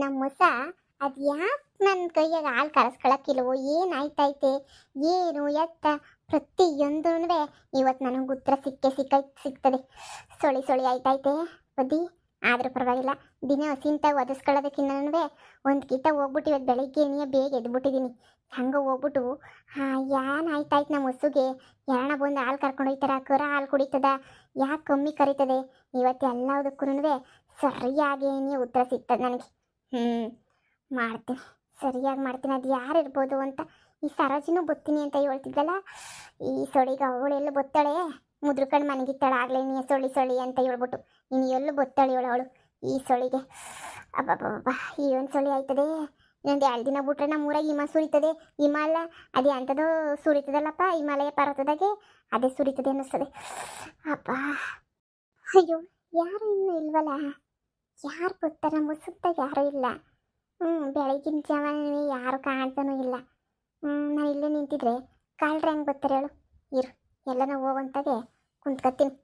ನಮ್ಮ ಹೊಸ ಅದು ಯಾಕೆ ನನ್ನ ಕೈಯಾಗ ಹಾಲು ಕರೆಸ್ಕೊಳಕ್ಕಿಲ್ವೋ ಏನಾಯ್ತೈತೆ ಏನು ಎತ್ತ? ಪ್ರತಿಯೊಂದೂ ಇವತ್ತು ನನಗೆ ಉತ್ತರ ಸಿಕ್ಕೇ ಸಿಕ್ಕ, ಸಿಗ್ತದೆ. ಸೊಳಿ ಸೊಳಿ ಆಯ್ತೈತೆ ಬದಿ ಆದರೂ ಪರವಾಗಿಲ್ಲ. ದಿನ ಹಸಿಂತ ಒದಿಸ್ಕೊಳ್ಳೋದಕ್ಕಿಂತ ಒಂದು ಕಿತ ಹೋಗ್ಬಿಟ್ಟು ಇವತ್ತು ಬೆಳಿಗ್ಗೆನೇ ಬೇಗ ಎದ್ಬಿಟ್ಟಿದ್ದೀನಿ ಹಂಗೆ ಹೋಗ್ಬಿಟ್ಟು ಹಾಂ ಯಾನ್ ಆಯ್ತಾಯ್ತು ನಮ್ಮ ಹಸುಗೆ ಯಾರಣ ಬಂದು ಹಾಲು ಕರ್ಕೊಂಡು ಹೋಗ್ತಾರ ಕರ ಹಾಲು ಕುಡಿತದ? ಯಾಕೆ ಕಮ್ಮಿ ಕರೀತದೆ? ಇವತ್ತು ಎಲ್ಲದಕ್ಕೂ ಸರಿಯಾಗಿ ಉತ್ತರ ಸಿಗ್ತದೆ ನನಗೆ. ಹ್ಞೂ ಮಾಡ್ತೀನಿ. ಸರಿಯಾಗಿ ಮಾಡ್ತೀನಿ. ಅದು ಯಾರು ಇರ್ಬೋದು ಅಂತ ಈ ಸರೋಜಿನೂ ಬತ್ತೀನಿ ಅಂತ ಹೇಳ್ತಿದ್ದಲ್ಲ ಈ ಸೊಳಿಗೆ ಅವಳೆಲ್ಲ ಬತ್ತಾಳೆ ಮುದ್ರಕಂಡು ಮನೆಗಿತ್ತಾಳೆ ಆಗಲೇ ನೀ ಸೊಳಿ ಸೊಳಿ ಅಂತ ಹೇಳ್ಬಿಟ್ಟು. ಇನ್ನು ಎಲ್ಲೂ ಬತ್ತಾಳೆ ಇವಳು ಅವಳು ಈ ಸೊಳಿಗೆ. ಅಬ್ಬಬ್ಬಬ್ಬ ಈ ಒಂದು ಸೊಳಿ ಆಯ್ತದೆ? ಇನ್ನೊಂದು ಎರಡು ದಿನ ಬಿಟ್ರೆ ನಮ್ಮ ಊರಾಗ ಹಿಮ ಸುರಿತದೆ. ಹಿಮ ಅಲ್ಲ, ಅದೇ ಅಂಥದ್ದು ಸುರಿತದಲ್ಲಪ್ಪ, ಹಿಮಾಲಯ ಪರ್ವತದಾಗೆ ಅದೇ ಸುರಿತದೆ ಅನ್ನಿಸ್ತದೆ. ಅಪ್ಪ ಅಯ್ಯೋ, ಯಾರು ಇನ್ನೂ ಇಲ್ವಲ್ಲ? ಯಾರು ನಮ್ಮ ಸುತ್ತ ಯಾರೂ ಇಲ್ಲ. ಹ್ಞೂ ಬೆಳಗಿನ ಜಾವನೇ ಯಾರು ಕಾಣ್ತಾನೂ ಇಲ್ಲ. ಹ್ಞೂ ನಾನು ಇಲ್ಲೇ ನಿಂತಿದ್ರೆ ಕಾಲ್ರೆ ಹೆಂಗೆ ಬರ್ತಾರೆ ಹೇಳು? ಇರು ಎಲ್ಲನೂ ಹೋಗಂತಾಗೆ ಕುಂತ್ಕೊತೀನಿ.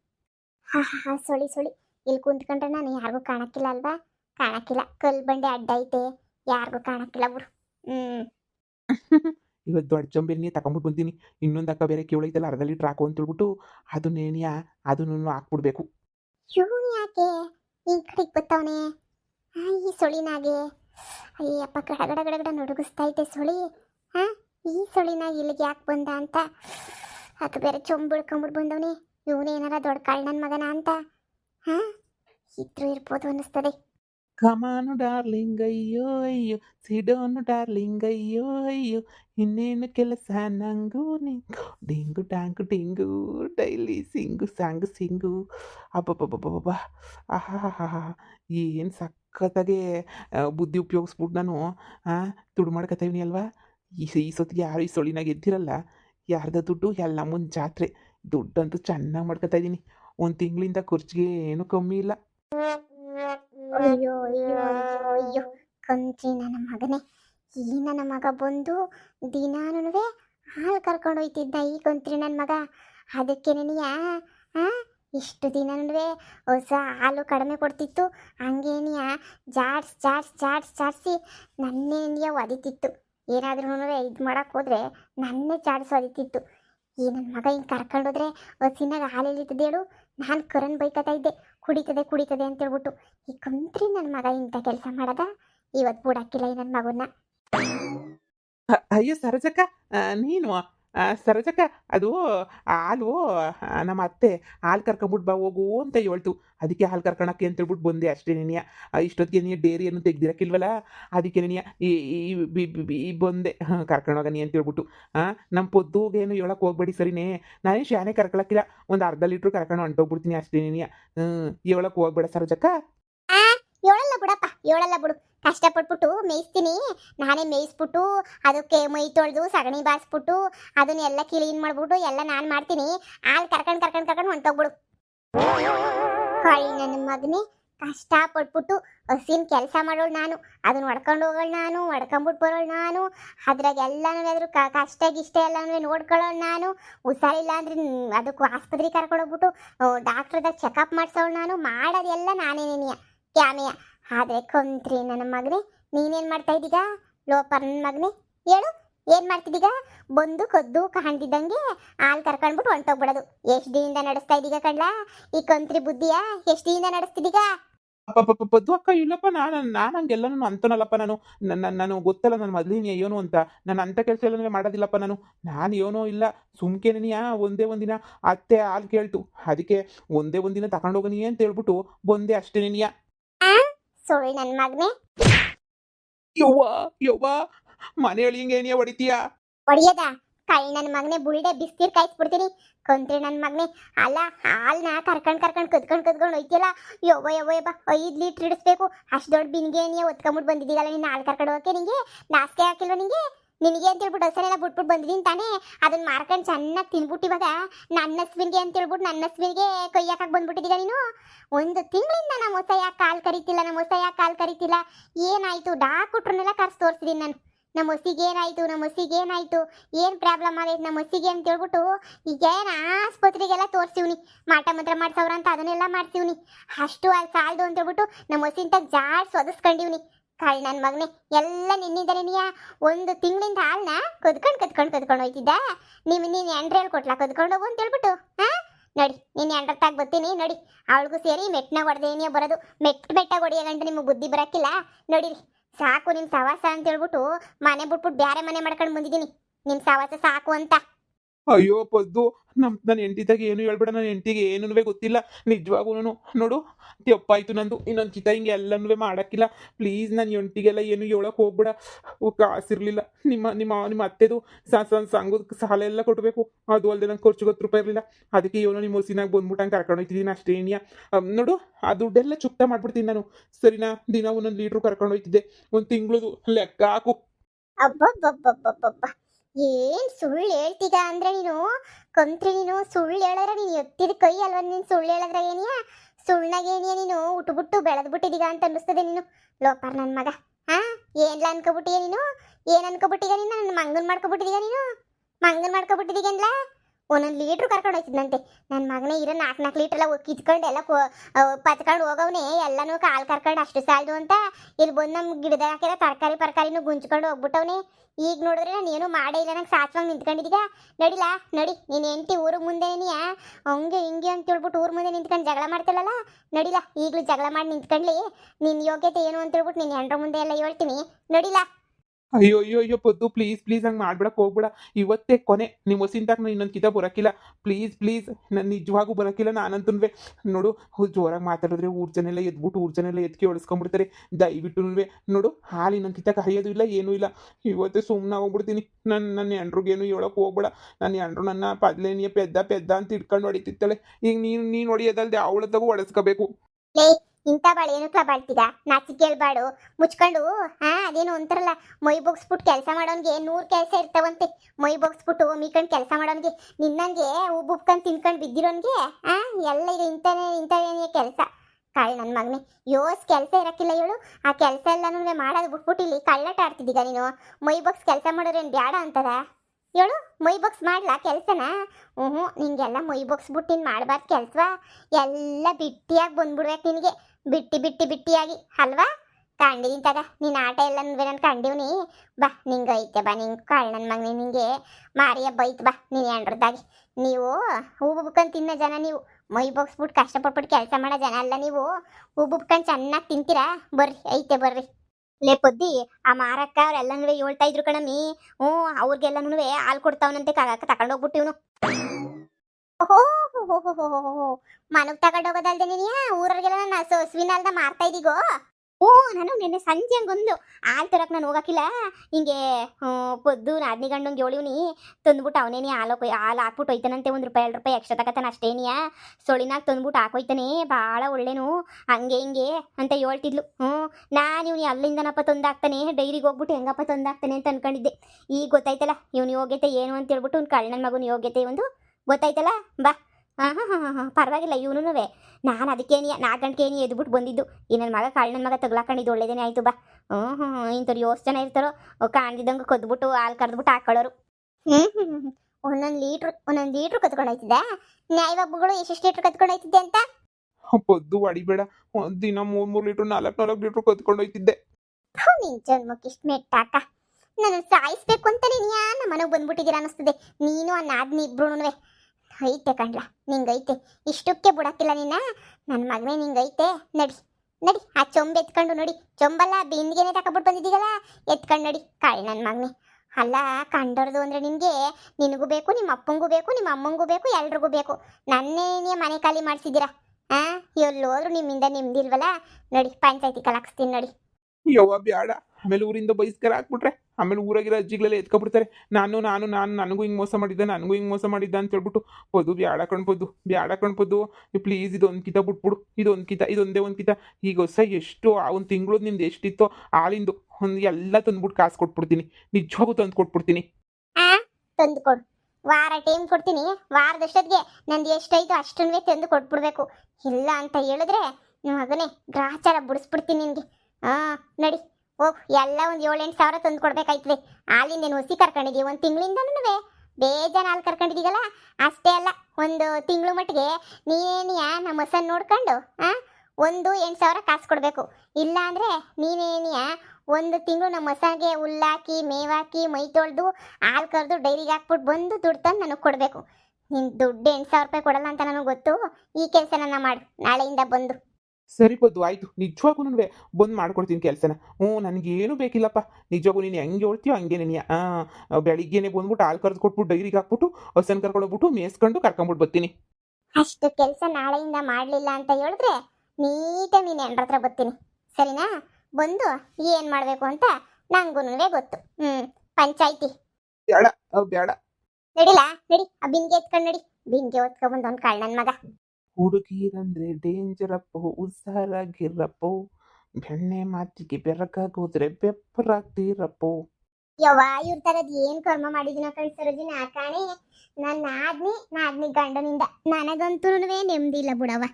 ಹಾ ಹಾ ಹಾ ಸೊಳಿ ಸೊಳಿ. ಇಲ್ಲಿ ಕುಂತ್ಕೊಂಡ್ರೆ ನಾನು ಯಾರಿಗೂ ಕಾಣಕ್ಕಿಲ್ಲ ಅಲ್ವಾ? ಕಾಣಕ್ಕಿಲ್ಲ. ಕಲ್ ಬಂಡೆ ಅಡ್ಡ ಐತೆ. ಯಾರಿಗೂ ಕಾಣಕ್ಕಿಲ್ಲ ಬಿಡು. ಹ್ಞೂ ಇವತ್ತು ದೊಡ್ಡ ಚಂಬಿನಿ ತಗೊಂಬಿಟ್ಟು ಬಂದೀನಿ. ಇನ್ನೊಂದು ಅಕ್ಕ ಬೇರೆ ಕೇಳೈತಲ್ಲ ಅರ್ಧ ಲೀಟ್ರ್ ಹಾಕು ಅಂತ ಹೇಳ್ಬಿಟ್ಟು ಅದು ನೇನಿಯ ಅದನ್ನು ಹಾಕ್ಬಿಡ್ಬೇಕು. ಇವನು ಯಾಕೆ? ಈ ಕಡೆಗೆ ಬರ್ತಾವನೆ ಈ ಸೊಳಿನಾಗೆ ಅಯ್ಯಪ್ಪ ಗಡಗಡ ಗಡ ಗಡ ನಡುಗಿಸ್ತಾ ಐತೆ ಸೊಳಿ. ಹಾ ಈ ಸೊಳಿನಾಗ ಇಲ್ಲಿಗೆ ಯಾಕೆ ಬಂದ ಅಂತ. ಅದು ಬೇರೆ ಚೊಂಬಿಳ್ಕೊಂಬಿಟ್ಟು ಬಂದವನೇ. ಇವನೇನಾರ ದೊಡ್ಡ ಕಾಳು ನನ್ನ ಮಗನ ಅಂತ. ಹಾ ಇದ್ರು ಇರ್ಬೋದು ಅನ್ನಿಸ್ತದೆ. ಕಮಾನು ಡಾರ್ಲಿಂಗ್ ಅಯ್ಯೋ ಅಯ್ಯೋ ಸಿಡೋನು ಡಾರ್ಲಿಂಗ್ ಅಯ್ಯೋ ಅಯ್ಯೋ ಇನ್ನೇನು ಕೆಲಸ ನಂಗೂ ನಿಂಗು ಡಿಂಗು ಟ್ಯಾಂಗು ಡಿಂಗು ಡೈಲಿ ಸಿಂಗು ಸಾಂಗು ಸಿಂಗು ಅಬ್ಬಬ್ಬಬ್ಬಬ್ಬ ಆಹಾ ಏನು ಸಖತ್ತಾಗೆ ಬುದ್ಧಿ ಉಪಯೋಗಿಸ್ಬಿಟ್ಟು ನಾನು ದುಡ್ಡು ಮಾಡ್ಕೊತೀವಿ ಅಲ್ವಾ? ಈ ಈ ಸೊತ್ತಿಗೆ ಯಾರು ಈ ಸೊಳಿನಾಗ ಎದ್ದಿರಲ್ಲ ಯಾರ್ದ ದುಡ್ಡು? ಎಲ್ಲ ಮುಂದೆ ಜಾತ್ರೆ? ದುಡ್ಡಂತೂ ಚೆನ್ನಾಗಿ ಮಾಡ್ಕೊತಾ ಇದ್ದೀನಿ ಒಂದು ತಿಂಗಳಿಂದ ಖರ್ಚಿಗೆ ಏನೂ ಕಮ್ಮಿ ಇಲ್ಲ. ಅಯ್ಯೋ ಅಯ್ಯೋ ಅಯ್ಯೋ ಅಯ್ಯೋ ಕಂಚಿ ನನ್ನ ಮಗನೇ ಈ ನನ್ನ ಮಗ ಬಂದು ದಿನಾನುವೆ ಹಾಲು ಕರ್ಕೊಂಡು ಹೋಯ್ತಿದ್ದ ಈ ಕಂತ್ರಿ ನನ್ನ ಮಗ ಅದಕ್ಕೆ ನನಗೆ ಇಷ್ಟು ದಿನನುವೆ ಹೊಸ ಹಾಲು ಕಡಿಮೆ ಕೊಡ್ತಿತ್ತು. ಹಂಗೇನಿಯ ಜಾಡ್ಸ್ ಜಾಡ್ಸ್ ಜಾಡ್ಸ್, ಜಾಡಿಸಿ ನನ್ನೇ ಒದಿತಿತ್ತು. ಏನಾದ್ರೂ ಇದು ಮಾಡೋಕ್ಕೆ ಹೋದರೆ ನನ್ನೇ ಜಾಡ್ಸ್ ಒದಿತಿತ್ತು. ಈ ನನ್ನ ಮಗ ಹಿಂಗೆ ಕರ್ಕೊಂಡೋದ್ರೆ ಹಸಿನಾಗ ಹಾಲು ಎಳಿತದೆ ಹೇಳು? ನಾನು ಕರನ್ ಬೈತಾ ಇದ್ದೆ. ಕುಡಿತದೆ ಕುಡಿತದೆ ಅಂತ ಹೇಳ್ಬಿಟ್ಟು. ಈ ಕಂತ್ರಿ ನನ್ನ ಮಗ ಇಂಥ ಕೆಲಸ ಮಾಡದ? ಇವತ್ತು ಬೂಡಾಕಿಲ್ಲ ಈ ನನ್ನ ಮಗನ್ನ. ಅಯ್ಯೋ, ಸರಜಕ್ಕ ನೀನು ಸರೋಜಕ್ಕ ಅದು ಹಾಲು ನಮ್ಮ ಅತ್ತೆ ಹಾಲು ಕರ್ಕೊಂಬಿಟ್ಟು ಬಾ, ಹೋಗು ಅಂತ ಹೇಳ್ತು. ಅದಕ್ಕೆ ಹಾಲು ಕರ್ಕೊಳಕ್ಕೆ ಅಂತ ಹೇಳ್ಬಿಟ್ಟು ಬಂದೆ ಅಷ್ಟೇ ನಿನ್ಯ ಇಷ್ಟೊತ್ತಿಗೆ ನೀ ಡೇರಿಯನ್ನು ತೆಗ್ದಿರಕ್ಕಿಲ್ವಲ್ಲ ಅದಕ್ಕೆ ನಿನ್ಯ ಈ ಬಂದೆ. ಕರ್ಕೊಂಡೋಗ ನೀ ಅಂತ ಹೇಳ್ಬಿಟ್ಟು. ಹಾಂ ನಮ್ಮ ಪೊದ್ದುಗೇನು ಹೇಳಕ್ಕೆ ಹೋಗ್ಬೇಡಿ ಸರಿನೇ. ನಾನೇ ಶಾನೆ ಕರ್ಕೊಳಕ್ಕಿಲ್ಲ. ಒಂದು ಅರ್ಧ ಲೀಟ್ರ್ ಕರ್ಕೊಂಡು ಹೊಂಟೋಗ್ಬಿಡ್ತೀನಿ ಅಷ್ಟೇ ನಿನ್ಯ ಹ್ಞೂ ಹೇಳಕ್ಕೆ ಹೋಗ್ಬೇಡ ಸರೋಜಕ್ಕ ಏಳಲ್ಲ ಬಿಡಪ್ಪ, ಏಳಲ್ಲ ಬಿಡು. ಕಷ್ಟಪಟ್ಬಿಟ್ಟು ಮೇಯಿಸ್ತೀನಿ. ನಾನೇ ಮೇಯಿಸ್ಬಿಟ್ಟು, ಅದಕ್ಕೆ ಮೈ ತೊಳೆದು, ಸಗಣಿ ಬಾರಿಸ್ಬಿಟ್ಟು, ಅದನ್ನೆಲ್ಲ ಕ್ಲೀನ್ ಮಾಡ್ಬಿಟ್ಟು ಎಲ್ಲ ನಾನು ಮಾಡ್ತೀನಿ. ಹಾಲು ಕರ್ಕೊಂಡು ಕರ್ಕೊಂಡು ಕರ್ಕೊಂಡು ಹೊಂಟೋಗ್ಬಿಡು. ಹೊಳಿ ನನ್ನ ಮಗನೇ, ಕಷ್ಟಪಟ್ಬಿಟ್ಟು ಹಸಿನ ಕೆಲಸ ಮಾಡೋಳು ನಾನು. ಅದನ್ನ ಹೊಡ್ಕೊಂಡು ಹೋಗೋಳು ನಾನು ಹೊಡ್ಕೊಂಬಿಟ್ಟು ಬರೋಳು ನಾನು. ಅದ್ರಾಗ ಎಲ್ಲನೂ ಕ- ಕಷ್ಟ ಗಿಷ್ಟ ಎಲ್ಲನೂ ನೋಡ್ಕೊಳ್ಳೋಳು ನಾನು. ಹುಷಾರಿಲ್ಲ ಅಂದ್ರೆ ಅದಕ್ಕೂ ಆಸ್ಪತ್ರೆಗೆ ಕರ್ಕೊಂಡೋಗ್ಬಿಟ್ಟು ಡಾಕ್ಟ್ರದಾಗ ಚೆಕಪ್ ಮಾಡ್ಸೋಳು ನಾನು. ಮಾಡೋದೆಲ್ಲ ನಾನೇನೇನಿಯ? ಕ್ಯಾಮೆಯ ಆದ್ರೆ ಕೊಂತ್ರಿ ನನ್ನ ಮಗನೇ, ನೀನೇನ್ ಮಾಡ್ತಾ ಇದ್ದೀಗ ಲೋಪರ್ ನನ್ನ ಮಗನೇ. ಹೇಳು, ಏನ್ ಮಾಡ್ತಿದ್ದೀಗ ಬಂದು ಕದ್ದು ಕಾಣ್ತಿದ್ದಂಗೆ ಹಾಲು ಕರ್ಕೊಂಡ್ಬಿಟ್ಟು ಹೊಂಟೋಗ್ಬಿಡೋದು. ಎಷ್ಟು ದಿನದಿಂದ ನಡೆಸ್ತಾ ಇದೀಗ ಕಣ್ಲ? ಈ ಕೊಂತ್ರಿ ಬುದ್ಧಿಯ ಎಷ್ಟು ದಿನದಿಂದ ನಡೆಸ್ತಿದ್ದೀಗ ಪದ್ದು ಅಕ್ಕ ಇಲ್ಲಪ್ಪ ನಾನು ನಾನು ಹಂಗೆಲ್ಲನೂ ಅಂತನಲ್ಲಪ್ಪ ನಾನು. ನನ್ನ ನಾನು ಗೊತ್ತಲ್ಲ ನನ್ನ ಮೊದಲಿನ ಏನೋ ಅಂತ. ನಾನು ಅಂಥ ಕೆಲಸ ಎಲ್ಲ ಮಾಡೋದಿಲ್ಲಪ್ಪ ನಾನು. ನಾನು ಏನೋ ಇಲ್ಲ. ಸುಮ್ಕೆನೆನಿಯ ಒಂದೇ ಒಂದಿನ ಅತ್ತೆ ಹಾಲು ಕೇಳ್ತು. ಅದಕ್ಕೆ ಒಂದೇ ಒಂದಿನ ತಗೊಂಡೋಗನಿಯೇ ಅಂತ ಹೇಳ್ಬಿಟ್ಟು ಬಂದೆ ಅಷ್ಟೇ ನೆನಿಯ. ಸುಳ್ಳು ನನ್ನ ಮಗನೇ. ಯವ್ವ ಯವ್ವ ಮನೆ ಹಿಂಗೆ ಏನಿಯ ಹೊಡಿತೀಯ? ಹೊಡಿಯದ? ಕೈ ನನ್ನ ಮಗನೇ ಬುಲ್ಡೆ ಬಿಸ್ತೀರ್ ಕಾಯಿಸ್ಬಿಡ್ತೀನಿ. ಕೊಂತ್ರಿ ನನ್ನ ಮಗನೇ. ಅಲ್ಲ ಹಾಲ್ನ ಕರ್ಕೊಂಡ್ ಕರ್ಕೊಂಡ್ ಕದ್ಕೊಂಡ್ ಕದ್ಕೊಂಡ್ ಹೋಯ್ತಿಯಲ್ಲ ಯವ್ವ ಯವ್ವ ಯವ್ವ ಐದ್ ಲೀಟ್ರ್ ಇಡಿಸ್ಬೇಕು. ಅಷ್ಟು ದೊಡ್ಡ ಬಿನ್ಗೆ ನೀ ಒತ್ಕೊಂಬಿಟ್ಟು ಬಂದಿದ್ದೀಗಲ್ಲ ನೀನು ಹಾಲು ಕರ್ಕೊಂಡು ಹೋಗಕ್ಕೆ ನಿಂಗೆ? ನಾಸ್ಕೆ ಹಾಕಿಲ್ವ ನಿಂಗೆ? ನಿನಗೆ ಅಂತ ಹೇಳ್ಬಿಟ್ಟು ಹಸನೆಲ್ಲ ಬಿಟ್ಬಿಟ್ಟು ಬಂದಿದ್ದೀನಿ ತಾನೇ? ಅದನ್ನ ಮಾರ್ಕೊಂಡು ಚೆನ್ನಾಗಿ ತಿನ್ಬಿಟ್ಟು ಇವಾಗ ನನ್ನ ಅಂತ ಹೇಳ್ಬಿಟ್ಟು ನನ್ನ ಹಸ್ಬಿನ್ಗೆ ಕೈ ಹಾಕಕ್ಕೆ ಬಂದ್ಬಿಟ್ಟಿದ್ದೀಗ ನೀನು? ಒಂದು ತಿಂಗಳಿಂದ ನಮ್ಮ ಹೊಸ ಯಾಕೆ ಕಾಲು ಕರಿತಿಲ್ಲ, ನಮ್ಮ ಹೊಸ ಯಾಕೆ ಕಾಲು ಕರಿತಿಲ್ಲ. ಏನಾಯಿತು? ಡಾಕ್ಟ್ರನ್ನೆಲ್ಲ ಕರ್ಸಿ ತೋರಿಸಿದ್ದೀನಿ ನಾನು. ನಮ್ಮ ಹೊಸಿಗೆ ಏನಾಯಿತು? ನಮ್ಮ ಹೊಸಿಗೆ ಏನಾಯಿತು? ಏನು ಪ್ರಾಬ್ಲಮ್ ಆಗೈತೆ? ನಮ್ಮ ಹೊಸಿಗೆ ಅಂತ ಹೇಳ್ಬಿಟ್ಟು ಈಗ ಏನು ಆಸ್ಪತ್ರೆಗೆಲ್ಲ ತೋರಿಸಿವ್ನಿ. ಮಾಟ ಮಂತ್ರ ಮಾಡ್ಸವ್ರ ಅಂತ ಅದನ್ನೆಲ್ಲ ಮಾಡ್ಸಿವ್ನಿ. ಅಷ್ಟು ಅಲ್ಲಿ ಸಾಲದು ಅಂತ ಹೇಳ್ಬಿಟ್ಟು ನಮ್ಮ ಹೊಸಿಂತ ಜಾಡ್ ಕಾಳ್ ನನ್ನ ಮಗನೇ, ಎಲ್ಲ ನಿನ್ನಿದ್ದಾರೆ ನೀಯ, ಒಂದು ತಿಂಗಳಿಂದ ಹಾಲನ್ನ ಕದ್ಕೊಂಡು ಕದ್ಕೊಂಡು ಕದ್ಕೊಂಡು ಹೋಯ್ತಿದ್ದ? ನಿಮ್ಮ ನೀನು ಎಂಡ್ರ ಕೊಟ್ಲ? ಕದ್ಕೊಂಡು ಹೋಗು ಅಂತ ಹೇಳ್ಬಿಟ್ಟು, ಹಾ? ನೋಡಿ, ನೀನು ಎಂಡ್ರ ತಾಗ ಬರ್ತೀನಿ, ನೋಡಿ. ಅವಳಿಗೂ ಸೇರಿ ಮೆಟ್ನಾಗ ಹೊಡೆದೇನಿಯ ಬರೋದು. ಮೆಟ್ಟ ಬೆಟ್ಟ ಹೊಡೆಯ ಗಂಟು ನಿಮಗೆ ಬುದ್ಧಿ ಬರಕ್ಕಿಲ್ಲ ನೋಡಿರಿ, ಸಾಕು ನಿಮ್ಮ ಸವಾಸ ಅಂತ ಹೇಳ್ಬಿಟ್ಟು ಮನೆ ಬಿಟ್ಬಿಟ್ಟು ಬೇರೆ ಮನೆ ಮಾಡ್ಕೊಂಡು ಬಂದಿದ್ದೀನಿ. ನಿಮ್ಮ ಸವಾಸ ಸಾಕು ಅಂತ. ಅಯ್ಯೋ, ಪದ್ದು, ನಮ್ ನನ್ನ ಹೆಂಡತಿದಾಗ ಏನು ಹೇಳ್ಬೇಡ ನನ್ನ ಹೆಂಡತಿಗೆ ಏನೂ ಗೊತ್ತಿಲ್ಲ. ನಿಜವಾಗೂ ನೋಡು, ತಪ್ಪಾಯ್ತು ನಂದು. ಇನ್ನೊಂದು ಚಿತ್ತ ಹಿಂಗೆ ಎಲ್ಲನೂ ಮಾಡಕ್ಕಿಲ್ಲ. ಪ್ಲೀಸ್ ನನ್ನ ಹೆಂಡತಿಗೆಲ್ಲ ಏನು ಹೇಳಕ್ ಹೋಗ್ಬೇಡ. ಕಾಸಿರಲಿಲ್ಲ. ನಿಮ್ಮ ನಿಮ್ಮ ನಿಮ್ಮ ಅತ್ತೆದು ಸಂಘದ ಸಾಲ ಎಲ್ಲ ಕೊಡಬೇಕು ಅದು ಅಲ್ಲದೆ ನಂಗೆ ಖರ್ಚು ಹತ್ತು ರೂಪಾಯಿ ಇರಲಿಲ್ಲ. ಅದಕ್ಕೆ ಏನೋ ನಿಮ್ಮ ಹೊಸಿನಾಗ ಬಂದ್ಬಿಟ್ಟು ಹಂಗೆ ಕರ್ಕೊಂಡು ಹೋಗ್ತಿದ್ದೀನಿ ಅಷ್ಟೇ ಏನಿಯ. ನೋಡು, ಆ ದುಡ್ಡೆಲ್ಲ ಚುಕ್ತ ಮಾಡ್ಬಿಡ್ತೀನಿ ನಾನು. ಸರಿನಾ, ದಿನ ಒಂದೊಂದು ಲೀಟ್ರು ಕರ್ಕೊಂಡು ಹೋಗ್ತಿದ್ದೆ ಒಂದು ತಿಂಗಳದು ಲೆಕ್ಕ ಹಾಕು. ಏನ್ ಸುಳ್ಳು ಹೇಳ್ತೀಗ ಅಂದ್ರೆ ನೀನು? ಕೊಂತ್ರಿ ನೀನು ಸುಳ್ಳು ಹೇಳಿದ್ರೆ ನೀನು ಎತ್ತಿದ ಕೈ ಅಲ್ವಾ ನೀನು ಸುಳ್ಳು ಹೇಳಿದ್ರೆ ಏನಿಯ? ಸುಳ್ಳಾಗೇನಿಯ ನೀನು? ಉಟ್ಬಿಟ್ಟು ಬೆಳೆದ್ಬಿಟ್ಟಿದೀಗ ಅಂತ ಅನ್ನಿಸ್ತದೆ ನೀನು. ಲೋಪರ್ ನನ್ನ ಮಗ. ಹಾ? ಏನ್ಲ ಅನ್ಕೊಬಿಟ್ಟಿಯ ನೀನು? ಏನ್ ಅನ್ಕೊಬಿಟ್ಟಿಗ ನೀನು? ನನ್ನ ಮಂಗನ್ ಮಾಡ್ಕೊಬಿಟ್ಟಿದೀಗ ನೀನು? ಮಂಗನ್ ಮಾಡ್ಕೊಬಿಟ್ಟಿದೀಗನ್ಲ? ಒಂದೊಂದು ಲೀಟ್ರ್ ಕರ್ಕೊಂಡು ಹೋಯ್ತಿದ್ನಂತೆ. ನನ್ನ ಮಗನೇ ಇರೋ ನಾಲ್ಕು ನಾಲ್ಕು ಲೀಟ್ರ್ ಎಲ್ಲ ಕಿತ್ಕೊಂಡು ಎಲ್ಲ ಪತ್ಕೊಂಡು ಹೋಗವ್ನೆ. ಎಲ್ಲನೂ ಕಾಲು ಕರ್ಕೊಂಡು ಅಷ್ಟು ಸಾಲದು ಅಂತ ಇಲ್ಲಿ ಬಂದು ನಮ್ಮ ಗಿಡದಾಗ ತರಕಾರಿ ಪರ್ಕಾರಿನೂ ಗುಂಚ್ಕೊಂಡು ಹೋಗ್ಬಿಟ್ಟವ್ನೆ. ಈಗ ನೋಡಿದ್ರೆ ನಾನು ಮಾಡೇ ಇಲ್ಲ. ನಂಗೆ ಸಾಚ್ವಾಗಿ ನಿಂತ್ಕೊಂಡಿದ್ದೀಗ ನಡಿಲ, ನಡಿ. ನೀನು ಎಂಟಿ ಊರು ಮುಂದೆ ಹಂಗೆ ಹಿಂಗೆ ಅಂತ ಹೇಳ್ಬಿಟ್ಟು ಊರ ಮುಂದೆ ನಿಂತ್ಕೊಂಡು ಜಗಳ ಮಾಡ್ತಿಲ್ಲಲ್ಲ ನಡಿಲ, ಈಗಲೂ ಜಗಳ ಮಾಡಿ ನಿಂತ್ಕೊಂಡ್ಲಿ. ನಿನ್ನ ಯೋಗ್ಯತೆ ಏನು ಅಂತ ಹೇಳ್ಬಿಟ್ಟು ನಿನ್ನ ಹೆಂಡ್ರ ಮುಂದೆ ಎಲ್ಲ ಹೇಳ್ತೀನಿ. ನಡಿಲ. ಅಯ್ಯೋ ಅಯ್ಯೋ ಅಯ್ಯೋ, ಪದ್ದು ಪ್ಲೀಸ್ ಪ್ಲೀಸ್ ಹಂಗೆ ಮಾಡ್ಬಿಡಕ್ ಹೋಗ್ಬಿಡ. ಇವತ್ತೇ ಕೊನೆ. ನಿಮ್ಮ ಹೊಸಿಂದಾಗ ನಾನು ಇನ್ನೊಂದು ಕಿತ ಬರೋಕ್ಕಿಲ್ಲ ಪ್ಲೀಸ್ ಪ್ಲೀಸ್ ನಾನು ನಿಜವಾಗೂ ಬರೋಕ್ಕಿಲ್ಲ ನಾನಂತೂ ನೋಡು ಜೋರಾಗಿ ಮಾತಾಡಿದ್ರೆ ಊರ್ ಜನ ಎಲ್ಲ ಎದ್ಬಿಟ್ಟು ಊರ್ ಜನ ಎಲ್ಲ ಎದ್ಕಿ ಹೊಡಿಸ್ಕೊಂಡ್ಬಿಡ್ತಾರೆ ದಯವಿಟ್ಟು ನೋಡು, ಹಾಲು ಇನ್ನೊಂದು ಕಿತ ಕರೆಯೋದು ಇಲ್ಲ, ಏನೂ ಇಲ್ಲ. ಇವತ್ತೇ ಸುಮ್ಮನೆ ಹೋಗ್ಬಿಡ್ತೀನಿ. ನನ್ನ ನನ್ನ ಎಂಡ್ರಿಗೇನು ಹೇಳೋಕೆ ಹೋಗ್ಬೇಡ. ನನ್ನ ಎಂಡ್ರು ನನ್ನ ಪದ್ಲೇನಿಯ ಪೆದ್ದ ಪೆದ್ದ ಅಂತ ಇಟ್ಕೊಂಡು ಹೊಡಿತಿತ್ತಾಳೆ ಈಗ ನೀನು ನೀನು ಹೊಡಿಯೋದಲ್ದೆ ಅವಳದಾಗೂ ಹೊಡೆಸ್ಕೋಬೇಕು ಇಂಥ ಬಾಳು ಏನಕ್ಕೆ ಬಾಳ್ತಿದ ನಾಚಿಕೆ ಹೇಳ್ಬಾಡು ಮುಚ್ಕೊಂಡು, ಹಾ, ಅದೇನು ಅಂತಾರಲ್ಲ ಮೈ ಬೊಗ್ಸ್ಬಿಟ್ಟು ಕೆಲಸ ಮಾಡೋನ್ಗೆ ನೂರು ಕೆಲಸ ಇರ್ತಾವಂತೆ. ಮೈ ಬೊಗ್ಸ್ಬಿಟ್ಟು ಮೀಕಂಡು ಕೆಲಸ ಮಾಡೋನ್ಗೆ. ನಿನ್ನಂಗೆ ಉಬ್ಬುಬ್ಕೊಂಡು ತಿನ್ಕೊಂಡು ಬಿದ್ದಿರೋನ್ಗೆ, ಆ, ಎಲ್ಲ ಇದು ಇಂಥನೇ, ಇಂಥವೇನೇ ಕೆಲಸ. ಕಾಳ್ ನನ್ನ ಮಗನೇ, ಯೋಸ್ ಕೆಲಸ ಇರಕ್ಕಿಲ್ಲ ಹೇಳು ಆ ಕೆಲಸ ಎಲ್ಲನೂ ಮಾಡೋದು ಬಿಟ್ಬಿಟ್ಟು ಇಲ್ಲಿ ಕಳ್ಳಾಟ ಆಡ್ತಿದ್ದೀಗ ನೀನು. ಮೈ ಬಗ್ಸ್ ಕೆಲಸ ಮಾಡೋರೇನು ಬ್ಯಾಡ ಅಂತದ? ಹೇಳು ಮೈ ಬಾಕ್ಸ್ ಮಾಡ್ಲಾ ಕೆಲಸನ? ಹ್ಞೂ ನಿಂಗೆಲ್ಲ ಮೈ ಬೊಗ್ಸ್ಬಿಟ್ಟು ನೀನು ಮಾಡಬಾರ್ದು ಕೆಲಸ ಎಲ್ಲ ಬಿಟ್ಟಿಯಾಗಿ ಬಂದ್ಬಿಡ್ಬೇಕು ನಿನಗೆ. ಬಿಟ್ಟಿ ಬಿಟ್ಟಿ ಬಿಟ್ಟಿಯಾಗಿ. ಅಲ್ವಾ? ಕಂಡಿದ್ದೀನಿ ತಗ ನೀನು ಆಟ ಎಲ್ಲ ನಾನು ಕಂಡಿವ್ನಿ. ಬಾ, ನಿಂಗೆ ಐತೆ ಬಾ, ನಿಂಗೆ ಕಾಳು ನನ್ನ ಮಗ್ನಿ ನಿಂಗೆ. ಮಾರಿಯ ಬೈತ್ ಬಾ, ನೀನು ಎಂಡ್ರದಾಗಿ ನೀವು ಹೂವು ತಿನ್ನ ಜನ ನೀವು. ಮೈ ಬೊಗ್ಸ್ಬಿಟ್ಟು ಕಷ್ಟಪಟ್ಬಿಟ್ಟು ಕೆಲಸ ಮಾಡೋ ಜನ ಅಲ್ಲ ನೀವು. ಹೂ ಬುಕ್ಕೊಂಡು ಚೆನ್ನಾಗಿ ತಿಂತೀರಾ? ಬರ್ರಿ, ಐತೆ ಬರ್ರಿ. ಲೇ ಪೊದ್ದಿ, ಆ ಮಾರಕ್ಕ ಅವ್ರೆಲ್ಲನೂ ಹೇಳ್ತಾ ಇದ್ರು ಕಣಮ್ಮಿ. ಹ್ಞೂ ಅವ್ರಿಗೆಲ್ಲನೂ ಹಾಲು ಕೊಡ್ತಾವನಂತೆ. ಕಾಗಕ್ಕ ತಗೊಂಡೋಗ್ಬಿಟ್ಟಿವ್ನು ಮನಗ್ ತಗೊಂಡೋಗೋದಲ್ದೆ ನೀನಿಯ ಊರವ್ರಿಗೆಲ್ಲ ನಾನು ಸೊಸ್ವಿನ ಅಲ್ದ ಮಾರ್ತಾ ಇದೀಗೋ? ಓ, ನಾನು ನಿನ್ನೆ ಸಂಜೆ ಹಂಗೊಂದು ಹಾಲು ತರಕ್ ನಾನು ಹೋಗಾಕಿಲ್ಲ. ಹಿಂಗೆ ಪೊದ್ದು ನಾದ್ನಿ ಗಂಡಂಗೆ ಹೇಳಿವ್ನಿ ತಂದ್ಬಿಟ್ಟು ಅವನೇನಿ ಹಾಲು ಹಾಲು ಹಾಕ್ಬಿಟ್ಟು ಹೋಯ್ತಾನಂತೆ ಒಂದು ರೂಪಾಯಿ, ಎರಡು ರೂಪಾಯಿ ಎಕ್ಸ್ಟ್ರಾ ತಗತಾನ ಅಷ್ಟೇನಿಯ ಸೊಳಿನಾಗ ತಂದ್ಬಿಟ್ಟು ಹಾಕೋಯ್ತಾನೆ ಭಾಳ ಒಳ್ಳೇನು. ಹಂಗೆ, ಹಿಂಗೆ ಅಂತ ಹೇಳ್ತಿದ್ಲು. ಹ್ಞೂ ನಾನು ಇವ್ನಿ ಅಲ್ಲಿಂದನಪ್ಪ ತಂದಾಕ್ತಾನೆ? ಡೈರಿಗೆ ಹೋಗ್ಬಿಟ್ಟು ಹೆಂಗಪ್ಪ ತಂದಾಕ್ತಾನೆ ಅಂತ ಅನ್ಕೊಂಡಿದ್ದೆ. ಈಗ ಗೊತ್ತಾಯ್ತಲ್ಲ, ಇವ್ನ ಯೋಗ್ಯತೆ ಏನು ಅಂತ ಹೇಳ್ಬಿಟ್ಟು ಅವ್ನು ಕಳ್ಳನ ಮಗನ ಯೋಗ್ಯತೆ ಒಂದು ಗೊತ್ತಾಯ್ತಲ್ಲ? ಬಾ. ಹಾಂ ಹಾಂ ಹಾಂ ಹಾಂ. ಪರವಾಗಿಲ್ಲ ಇವನು ನಾನು ಅದಕ್ಕೇನಿ ನಾಲ್ಕು ಗಂಟೆಗೇನಿ ಎದ್ಬಿಟ್ಟು ಬಂದಿದ್ದು. ಈ ನನ್ನ ಮಗ ಕಾಳು ನನ್ನ ಮಗ ತಗ್ಲಾಕೊಂಡಿದ್ದು ಒಳ್ಳೇದೇನೆ ಆಯಿತು ಬಾ. ಹ್ಞೂ ಹ್ಞೂ ಇಂಥವ್ರು ಯೋಷ್ಟು ಜನ ಇರ್ತಾರೋ ಕಾಣ್ದಿದ್ದಂಗೆ ಕದ್ಬಿಟ್ಟು ಹಾಲು ಕರೆದ್ಬಿಟ್ಟು ಹಾಕೊಳ್ಳೋರು ಹ್ಞೂ ಹ್ಞೂ ಹ್ಞೂ ಒಂದೊಂದು ಲೀಟ್ರ್ ಒಂದೊಂದು ಲೀಟ್ರ್ ಕತ್ಕೊಂಡು ಹೋಯ್ತಿದ್ದೆ ನ್ಯಾಯವಾಗ್ಗಳು ಎಷ್ಟೆಷ್ಟು ಲೀಟ್ರ್ ಕತ್ಕೊಂಡು ಹೋಯ್ತಿದ್ದೆ ಅಂತ? ಬದ್ದು ಅಡಿಬೇಡ. ಒಂದು ದಿನ ಮೂರು ಮೂರು ಲೀಟ್ರ್ ನಾಲ್ಕು ನಾಲ್ಕು ಲೀಟ್ರ್ ಕತ್ಕೊಂಡು ಹೋಯ್ತಿದ್ದೆ. ಥು, ನಿನ್ ಜನ್ಮಕ್ಕೆ ಇಷ್ಟು ಮೆಟ್ಟಾಕ. ನಾನು ಸಾಯಿಸ್ಬೇಕು ಅಂತಾನೆ ನೀನು ಯಾ ನಮ್ಮ ಮನೆಗೆ ಬಂದ್ಬಿಟ್ಟಿದ್ದೀರ ಅನ್ನಿಸ್ತದೆ. ನೀನು ಆ ನಾದ್ನಿ ಇಬ್ರು ಐತೆ ಕಣ್ಲ, ನಿಂಗೈತೆ. ಇಷ್ಟಕ್ಕೆ ಬಿಡಕ್ಕಿಲ್ಲ ನಿನ್ನ. ನನ್ನ ಮಗನೇ ನಿಂಗೈತೆ. ನಡಿ ನಡಿ, ಆ ಚೊಂಬ್ ಎತ್ಕೊಂಡು ನೋಡಿ. ಚೊಂಬಲ್ಲ ಬಿಂದಿಗೆನೆ ತಗೊಬಿಟ್ಟು ಬಂದಿದ್ದೀಗಲ್ಲ ಎತ್ಕೊಂಡು ನಡಿ, ಕಾಳಿ ನನ್ನ ಮಗನೇ. ಅಲ್ಲ, ಕಂಡೋರ್ದು ಅಂದ್ರೆ ನಿಮಗೆ ನಿನಗೂ ಬೇಕು, ನಿಮ್ಮ ಅಪ್ಪಂಗೂ ಬೇಕು, ನಿಮ್ಮ ಅಮ್ಮಂಗೂ ಬೇಕು, ಎಲ್ರಿಗೂ ಬೇಕು. ನನ್ನೇನೇ ಮನೆ ಖಾಲಿ ಮಾಡಿಸಿದ್ದೀರಾ? ಆ? ಎಲ್ಲೋದ್ರು ನಿಮ್ಮಿಂದ ನಿಮ್ದಿಲ್ವಲ್ಲ? ನೋಡಿ, ಪಂಚಾಯತಿ ಕಲಾಕ್ಸ್ತೀನಿ ನೋಡಿ. ಯವ್ವ ಬ್ಯಾಡ, ಆಮೇಲೆ ಊರಿಂದ ಬಯಸ್ಕರ ಹಾಕ್ಬಿಟ್ರೆ ಆಮೇಲೆ ಊರಾಗಿರೋ ಅಜ್ಜಿಗಳೆಲ್ಲ ಎತ್ಕೊಬಿಡ್ತಾರೆ. ನಾನು ನಾನು ನಾನು, ನನಗೂ ಹಿಂಗೆ ಮೋಸ ಮಾಡಿದ್ದೆ, ನನಗೂ ಹಿಂಗೆ ಮೋಸ ಮಾಡಿದ್ದ ಅಂತ ಹೇಳ್ಬಿಟ್ಟು, ಪೊದು, ಬ್ಯಾಡ ಕಣ್ಬೋದು ಬ್ಯಾಡ ಕಣ್ಬೋದು ಪ್ಲೀಸ್ ಇದೊಂದು ಕಿತ ಬಿಟ್ಬಿಡು. ಇದೊಂದು ಕಿತ, ಇದೊಂದೇ ಒಂದು ಕಿತ. ಈಗ ಹೊಸ ಎಷ್ಟು, ಆ ಒಂದು ತಿಂಗಳು ನಿಮ್ದು ಎಷ್ಟಿತ್ತೋ ಹಾಲಿಂದು ಒಂದು ಎಲ್ಲ ತಂದ್ಬಿಟ್ಟು ಕಾಸು ಕೊಟ್ಬಿಡ್ತೀನಿ. ನಿಜವಾಗೂ ತಂದು ಕೊಟ್ಬಿಡ್ತೀನಿ. ಆ? ತಂದು ಕೊಡು. ವಾರ ಟೈಮ್ ಕೊಡ್ತೀನಿ? ವಾರದಷ್ಟೊತ್ತಿಗೆ ನಂದು ಎಷ್ಟೈತೋ ಅಷ್ಟನ್ನೇ ತಂದು ಕೊಟ್ಬಿಡ್ಬೇಕು. ಇಲ್ಲ ಅಂತ ಹೇಳಿದ್ರೆ ಮಗನೇ ಗ್ರಾಚಾರ ಬಿಡಿಸ್ಬಿಡ್ತೀನಿ ನಿನಗೆ. ಹಾಂ ನಡಿ. ಹೋಗ್ ಎಲ್ಲ ಒಂದು ಏಳೆಂಟು ಸಾವಿರ ತಂದು ಕೊಡ್ಬೇಕಾಯ್ತದೆ. ಹಾಲಿಂದೇನು ಹೊಸಿ ಕರ್ಕೊಂಡಿದ್ದೀವಿ ಒಂದು ತಿಂಗಳಿಂದನೂ ಬೇಜಾನ್ ಹಾಲು ಕರ್ಕೊಂಡಿದ್ದೀಗಲ್ಲ? ಅಷ್ಟೇ ಅಲ್ಲ, ಒಂದು ತಿಂಗಳು ಮಟ್ಟಿಗೆ ನೀನೇನಿಯ ನಮ್ಮ ಹೊಸನ್ ನೋಡ್ಕೊಂಡು ಹಾಂ ಒಂದು ಎಂಟು ಸಾವಿರ ಕಾಸು ಕೊಡಬೇಕು. ಇಲ್ಲ ಅಂದರೆ ನೀನೇನಿಯ ಒಂದು ತಿಂಗಳು ನಮ್ಮ ಹೊಸಗೆ ಹುಲ್ಲಾಕಿ, ಮೇವಾಕಿ, ಮೈ ತೊಳೆದು, ಹಾಲು ಕರೆದು ಡೈರಿಗೆ ಹಾಕ್ಬಿಟ್ಟು ಬಂದು ದುಡ್ಡು ತಂದು ನನಗೆ ಕೊಡಬೇಕು. ನಿನ್ನ ದುಡ್ಡು ಎಂಟು ಸಾವಿರ ರೂಪಾಯಿ ಕೊಡಲ್ಲ ಅಂತ ನನಗೆ ಗೊತ್ತು. ಈ ಕೆಲಸನ ಮಾಡು. ನಾಳೆಯಿಂದ ಬಂದು ಸರಿ ಬದ್ದು ಆಯ್ತು. ನಿಜವಾಗೂ ಬಂದು ಮಾಡ್ಕೊಡ್ತೀನಿ ಕೆಲಸನ. ಹ್ಞೂ ನನಗೇನು ಬೇಕಿಲ್ಲಪ್ಪ. ನಿಜವಾಗೂ ನೀನು ಹೆಂಗೆ ಹೇಳ್ತೀಯೋ ಹಂಗೆ ನೀನು. ಬೆಳಿಗ್ಗೆನೆ ಬಂದ್ಬಿಟ್ಟು ಹಾಲು ಕರೆದು ಕೊಟ್ಬಿಟ್ಟು ಡೈರಿಗೆ ಹಾಕ್ಬಿಟ್ಟು ಹಸನ್ ಕರ್ಕೊಂಡೋಗ್ಬಿಟ್ಟು ಮೇಸ್ಕೊಂಡು ಕರ್ಕೊಂಡ್ಬಿಟ್ಟು ಬರ್ತೀನಿ. ಅಷ್ಟು ಕೆಲಸ ನಾಳೆಯಿಂದ ಮಾಡಲಿಲ್ಲ ಅಂತ ಹೇಳಿದ್ರೆ ನೀಟಾಗಿ ನೀನು ಎಂಡ್ರ ಹತ್ರ ಬರ್ತೀನಿ. ಸರಿನಾ? ಬಂದು ಏನು ಮಾಡಬೇಕು ಅಂತ ನಂಗೂ ಗೊತ್ತು. ಹ್ಞೂ ಪಂಚಾಯ್ತಿ. ಬೇಡ ಬೇಡ ನಡಿಲಾ? ನಡಿ ಆ ಬಿನ್ಗೆ ಎತ್ಕೊಂಡು ನಡಿ. ಬಿನ್ಗೆ ಹೊತ್ಕೊಂಡ್ಬಂದು ಅವ್ನು ಕಾಳ್ ನನ್ನ ಮಗ. ಹುಡುಗೀರಂದ್ರೆ ಡೇಂಜರಪ್ಪೋ ಹುಷಾರಾಗಿರಪ್ಪೋ ಬೆಣ್ಣೆ ಮಾತಿಗೆ ಬೆರಗಾಗೋದ್ರೆ ಬೆಪ್ಪರಾಗ್ತೀರಪ್ಪೋ ಯವ್ವ, ಇವ್ರ ತರದ್ ಏನ್ ಕರ್ಮ ಮಾಡಿದಿನ ಕಳ್ಸರೋಜಿ ನಾ ಕಾಣೆ. ನನ್ನ ನಾದ್ನಿ ನಾದ್ನಿ ಗಂಡನಿಂದ. ನನಗಂತೂ ನೆಮ್ಮದಿ ಇಲ್ಲ ಬಿಡವ್ವ.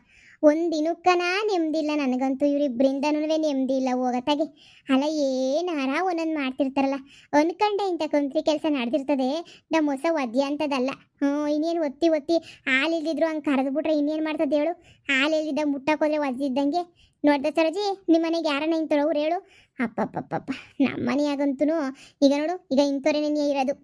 ಒಂದ್ ನಾ ನೆಮ್ಮದಿಲ್ಲ ನನಗಂತೂ ಇವ್ರಿಬ್ರಿಂದನೂ ನೆಮ್ಮದಿ ಇಲ್ಲ ಹೋಗತ್ತಾಗೆ ಅಲ್ಲ ಏನಾರ ಒಂದೊಂದು ಮಾಡ್ತಿರ್ತಾರಲ್ಲ. ಅನ್ಕಂಡೆ ಇಂಥ ಕುಂತ್ರಿ ಕೆಲಸ ನಡೆದಿರ್ತದೆ. ನಮ್ಮ ಹೊಸ ಒದ್ಯ ಅಂತದಲ್ಲ. ಹ್ಞೂ, ಇನ್ನೇನು ಒತ್ತಿ ಒತ್ತಿ ಹಾಲು ಇಲ್ದಿದ್ರು ಹಂಗೆ ಕರೆದ್ಬಿಟ್ರೆ ಇನ್ನೇನು ಮಾಡ್ತದೆ ಹೇಳು? ಹಾಲು ಇಲ್ದಿದ್ದ ಮುಟ್ಟಕ್ಕೋದ್ರೆ ಒದ್ದಿದ್ದಂಗೆ ನೋಡ್ದೆ ಸರಜಿ ನಿಮ್ಮ ಮನೆಗೆ ಯಾರನ್ನ ಇಂಥವ್ರು ಹೇಳು? ಅಪ್ಪಪ್ಪಪ್ಪಪ್ಪ ನಮ್ಮ ಮನೆಯಾಗಂತೂ ಈಗ ನೋಡು, ಈಗ ಇಂಥವ್ರೇನೇ ಇರೋದು.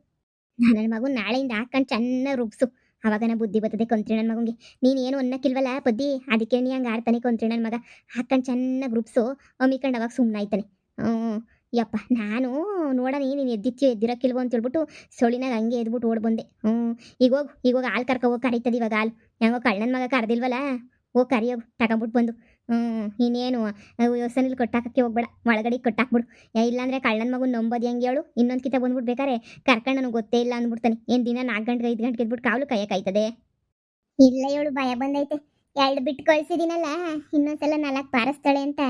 ನನ್ನ ಮಗು ನಾಳೆಯಿಂದ ಹಾಕೊಂಡು ಚೆನ್ನಾಗಿ ರುಬ್ಸು. ಅವಾಗ ನಾ ಬುದ್ಧಿ ಬರ್ತದೆ ಕೊಂತ್ರಿ ನನ್ನ ಮಗಂಗೆ. ನೀನು ಏನು ಅನ್ನಕ್ಕಿಲ್ವಲ್ಲ ಬುದ್ಧಿ ಅದಕ್ಕೆ ನೀ ಹಂಗೆ ಆಡ್ತಾನೆ ಕೊಂತ್ರಿ ನನ್ನ ಮಗ. ಹಾಕೊಂಡು ಚೆನ್ನಾಗಿ ಗ್ರೂಪ್ಸು ಅಮ್ಮಿಕೊಂಡು ಅವಾಗ ಸುಮ್ಮನೆ ಆಯ್ತಾನೆ. ಹ್ಞೂ ಯಪ್ಪ, ನಾನು ನೋಡೋಣ, ನೀನು ಎದ್ದಿತ್ತು ಎದ್ದಿರಕ್ಕಿಲ್ವೋ ಅಂತ ಹೇಳ್ಬಿಟ್ಟು ಸೊಳಿನಾಗ ಹಂಗೆ ಎದ್ಬಿಟ್ಟು ಓಡ್ ಬಂದೆ. ಹ್ಞೂ ಈಗ ಹೋಗು, ಈಗ ಹೋಗಿ, ಹಾಲು ಕರ್ಕೊ ಹೋಗಿ, ಕರೀತದೆ ಇವಾಗ ಹಾಲು. ಹೆಂಗೋ ಕಳ್ಳನ ಮಗ ಕರೆದಿಲ್ವಲ್ಲ? ಹೋಗಿ ಕರಿಯೋಗು ತಗೊಂಬಿಟ್ಟು ಬಂದು. ಹ್ಞೂ ಇನ್ನೇನು ಯೋಸನಲ್ಲಿ ಕೊಟ್ಟಾಕಕ್ಕೆ ಹೋಗ್ಬೇಡ. ಒಳಗಡೆ ಕೊಟ್ಟಾಕ್ಬಿಡು. ಇಲ್ಲಾಂದ್ರೆ ಕಳ್ಳನ ಮಗು ನಂಬೋದು ಹೆಂಗೆ ಹೇಳು? ಇನ್ನೊಂದು ಕಿತ ಬಂದ್ಬಿಟ್ಟು ಬೇಕಾರೆ ಕರ್ಕೊಂಡು ನನಗೆ ಗೊತ್ತೇ ಇಲ್ಲ ಅಂದ್ಬಿಡ್ತಾನೆ. ಏನು ದಿನ ನಾಲ್ಕು ಗಂಟೆಗೆ ಐದು ಗಂಟೆಗೆ ಇದ್ಬಿಟ್ಟು ಕಾವಲು ಕಾಯ್ತದೆ? ಇಲ್ಲ ಹೇಳು ಭಯ ಬಂದೈತೆ. ಎರಡು ಬಿಟ್ಟು ಕಳ್ಸಿದ್ದೀನಲ್ಲ ಇನ್ನೊಂದ್ಸಲ ನಾಲ್ಕು ಪಾರಿಸ್ತಾಳೆ ಅಂತ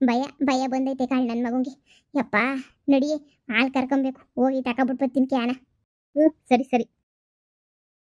ಭಯ ಭಯ ಬಂದೈತೆ ಕಳ್ಳನ ಮಗುಂಗೆ. ಯಪ್ಪ ನಡಿ ಹಾಲು ಕರ್ಕೊಬೇಕು. ಹೋಗಿ ತಗೊಬಿಟ್ಟು ಬರ್ತೀನಿ ಕ್ಯಾನ ಹ್ಞೂ ಸರಿ ಸರಿ.